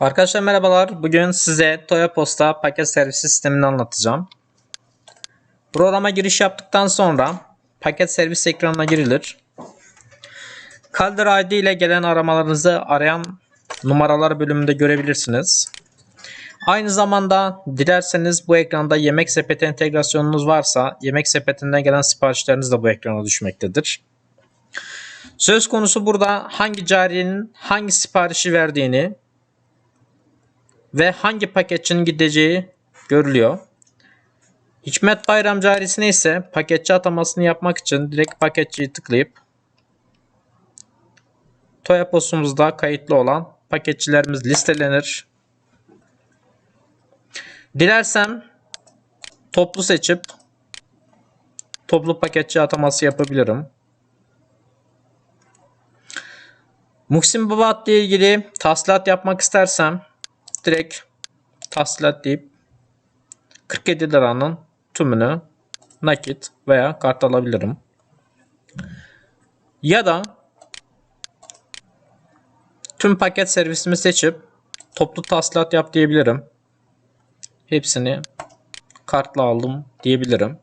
Arkadaşlar merhabalar. Bugün size Toya Posta paket servis sistemini anlatacağım. Programa giriş yaptıktan sonra paket servis ekranına girilir. Kaldır ID ile gelen aramalarınızı arayan numaralar bölümünde görebilirsiniz. Aynı zamanda dilerseniz bu ekranda yemek sepeti entegrasyonunuz varsa yemek sepetinden gelen siparişleriniz de bu ekrana düşmektedir. Söz konusu burada hangi cariyenin hangi siparişi verdiğini ve hangi paketçinin gideceği görülüyor. Hikmet Bayram carisine ise paketçi atamasını yapmak için direkt paketçiyi tıklayıp Toya postumuzda kayıtlı olan paketçilerimiz listelenir. Dilersem toplu seçip toplu paketçi ataması yapabilirim. Muhsin Babat ile ilgili taslat yapmak istersem direkt tahsilat deyip 47 liranın tümünü nakit veya kart alabilirim. Ya da tüm paket servisimi seçip toplu tahsilat yap diyebilirim. Hepsini kartla aldım diyebilirim.